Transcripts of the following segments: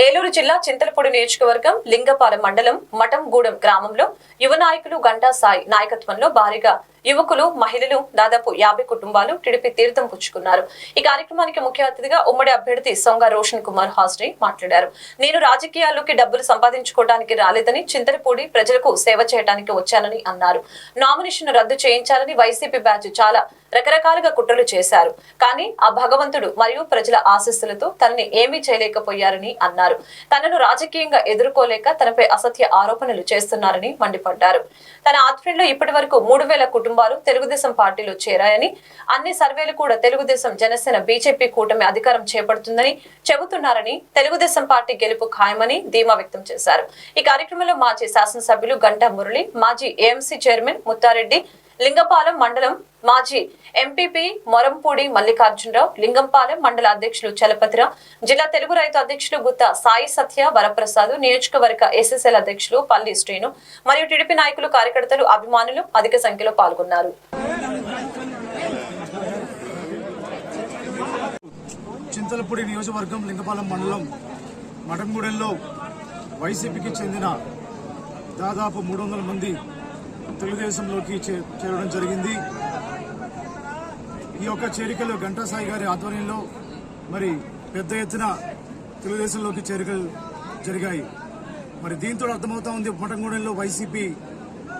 ఏలూరు జిల్లా చింతలపూడి నియోజకవర్గం లింగపాలెం మండలం మఠంగూడెం గ్రామంలో యువ నాయకులు గంటా సాయి నాయకత్వంలో భారీగా యువకులు మహిళలు దాదాపు యాభై కుటుంబాలు టిడిపి తీర్థం పుచ్చుకున్నారు. ఈ కార్యక్రమానికి ముఖ్య అతిథిగా ఉమ్మడి అభ్యర్థి సొంగ రోషన్ కుమార్ హాజరై మాట్లాడారు. నేను రాజకీయాల్లోకి డబ్బులు సంపాదించుకోవడానికి రాలేదని చింతలపూడి ప్రజలకు సేవ చేయడానికి వచ్చానని అన్నారు. నామినేషన్ రద్దు చేయించాలని వైసీపీ బ్యాచ్ చాలా రకరకాలుగా కుట్రలు చేశారు. కానీ ఆ భగవంతుడు మరియు ప్రజల ఆశస్సులతో తనని ఏమీ చేయలేకపోయారని అన్నారు. తనను రాజకీయంగా ఎదుర్కోలేక తనపై అసత్య ఆరోపణలు చేస్తున్నారని మండిపడ్డారు. తన ఆధ్వర్యంలో ఇప్పటి వరకు మూడు వేల కుటుంబాలు తెలుగుదేశం పార్టీలో చేరాయని అన్ని సర్వేలు కూడా తెలుగుదేశం జనసేన బీజేపీ కూటమి అధికారం చేపడుతుందని చెబుతున్నారని తెలుగుదేశం పార్టీ గెలుపు ఖాయమని ధీమా వ్యక్తం చేశారు. ఈ కార్యక్రమంలో మాజీ శాసనసభ్యులు గంటా మురళి మాజీ ఏఎంసీ చైర్మన్ ముత్తారెడ్డి లింగపాలెం మండలం మాజీ ఎంపీపీ మొరంపూడి మల్లికార్జునరావు లింగంపాలెం మండల అధ్యక్షులు చలపతిరావు జిల్లా తెలుగు రైతు అధ్యక్షులు గుత్త సాయి సత్య వరప్రసాద్ నియోజకవర్గ ఎస్ఎస్ఎల్ అధ్యక్షులు పల్లి శ్రీను మరియు టీడీపీ నాయకులు కార్యకర్తలు అభిమానులు అధిక సంఖ్యలో పాల్గొన్నారు. చింతలపూడి నియోజకవర్గం లింగపాలెం మండలం మఠంగూడెంలో వైసీపీకి చెందిన దాదాపు మూడు వందల మంది తెలుగుదేశంలోకి చే- చేరడం జరిగింది. ఈ యొక్క చేరికలు ఘంటాసాయి గారి ఆధ్వర్యంలో మరి పెద్ద ఎత్తున తెలుగుదేశంలోకి చేరికలు జరిగాయి. మరి దీంతో అర్థమవుతా ఉంది మఠంగూడెంలో వైసీపీ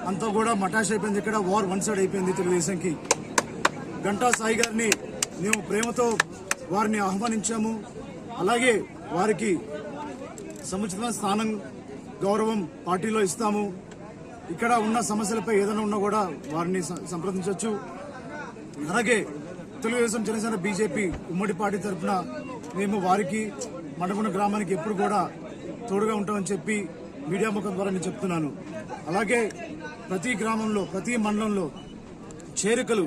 అంతా కూడా మటాష్ అయిపోయింది ఇక్కడ వార్ వన్ సైడ్ అయిపోయింది తెలుగుదేశంకి. గంటా సాయి గారిని మేము ప్రేమతో వారిని ఆహ్వానించాము. అలాగే వారికి సముచిత స్థానం గౌరవం పార్టీలో ఇస్తాము. ఇక్కడ ఉన్న సమస్యలపై ఏదైనా ఉన్నా కూడా వారిని సంప్రదించవచ్చు. అలాగే తెలుగుదేశం జనసేన బీజేపీ ఉమ్మడి పార్టీ తరఫున మేము వారికి మండగుణ గ్రామానికి ఎప్పుడు కూడా తోడుగా ఉంటామని చెప్పి మీడియా ముఖం ద్వారా నేను చెప్తున్నాను. అలాగే ప్రతి గ్రామంలో ప్రతి మండలంలో చేరికలు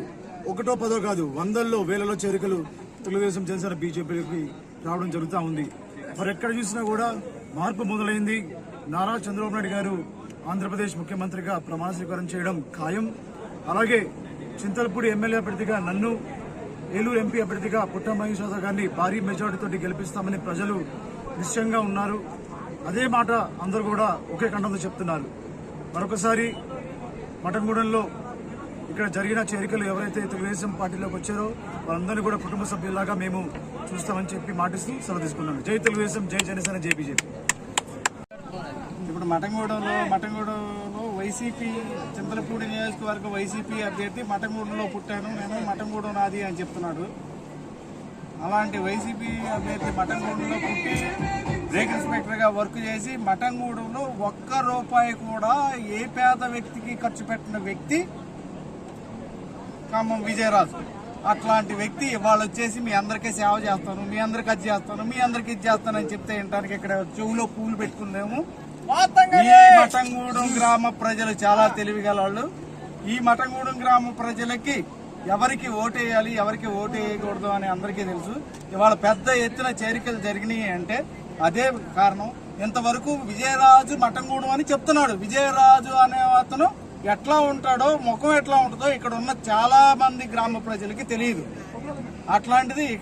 ఒకటో పదో కాదు వందల్లో వేలలో చేరికలు తెలుగుదేశం జనసేన బీజేపీకి రావడం జరుగుతూ ఉంది. మరి ఎక్కడ చూసినా కూడా మార్పు మొదలైంది. నారా చంద్రబాబు నాయుడు గారు ఆంధ్రప్రదేశ్ ముఖ్యమంత్రిగా ప్రమాణ స్వీకారం చేయడం ఖాయం. అలాగే చింతలపూడి ఎమ్మెల్యే అభ్యర్థిగా నన్ను ఏలూరు ఎంపీ అభ్యర్థిగా పుట్ట మహేష్ గారిని భారీ మెజార్టీతో గెలిపిస్తామని ప్రజలు నిశ్చయంగా ఉన్నారు. అదే మాట అందరూ కూడా ఒకే కంఠంతో చెప్తున్నారు. మరొకసారి మటంగూడెంలో ఇక్కడ జరిగిన చేరికలు ఎవరైతే తెలుగుదేశం పార్టీలోకి వచ్చారో వాళ్ళందరినీ కూడా కుటుంబ సభ్యులాగా మేము చూస్తామని చెప్పి మాటిస్తూ సెలవు తీసుకున్నాను. జై తెలుగుదేశం జై జనసేన జై బీజేపీ. మటంగూడెంలో మటంగూడెంలో వైసీపీ చింతలపూడి నియోజకవర్గ వైసీపీ అభ్యర్థి మటంగూడెంలో పుట్టాను. నేను మటంగూడెం నాది అని చెప్తున్నాడు. అలాంటి వైసీపీ అభ్యర్థి మటంగూడెంలో పుట్టి బ్రేక్ ఇన్స్పెక్టర్గా వర్క్ చేసి మటంగూడెంలో ఒక్క రూపాయి కూడా ఏ పేద వ్యక్తికి ఖర్చు పెట్టిన వ్యక్తి ఖమ్మం విజయరాజు. అట్లాంటి వ్యక్తి ఇవాళ వచ్చేసి మీ అందరికీ సేవ చేస్తాను మీ అందరికి అది చేస్తాను మీ అందరికి ఇది చేస్తానని చెప్తే ఏంటానికి ఇక్కడ చెవులో పూలు పెట్టుకున్నాము ఈ మఠంగూడెం గ్రామ ప్రజలు చాలా తెలివిగల వాళ్ళు ఈ మఠంగూడెం గ్రామ ప్రజలకి ఎవరికి ఓటేయాలి ఎవరికి ఓటు వేయకూడదు అని అందరికీ తెలుసు. ఇవాళ పెద్ద ఎత్తున చేరికలు జరిగినాయి అంటే అదే కారణం. ఇంతవరకు విజయరాజు మఠంగూడెం అని చెప్తున్నాడు. విజయరాజు అనే అతను ఎట్లా ఉంటాడో ముఖం ఎట్లా ఉంటుందో ఇక్కడ ఉన్న చాలా మంది గ్రామ ప్రజలకి తెలియదు. అట్లాంటిది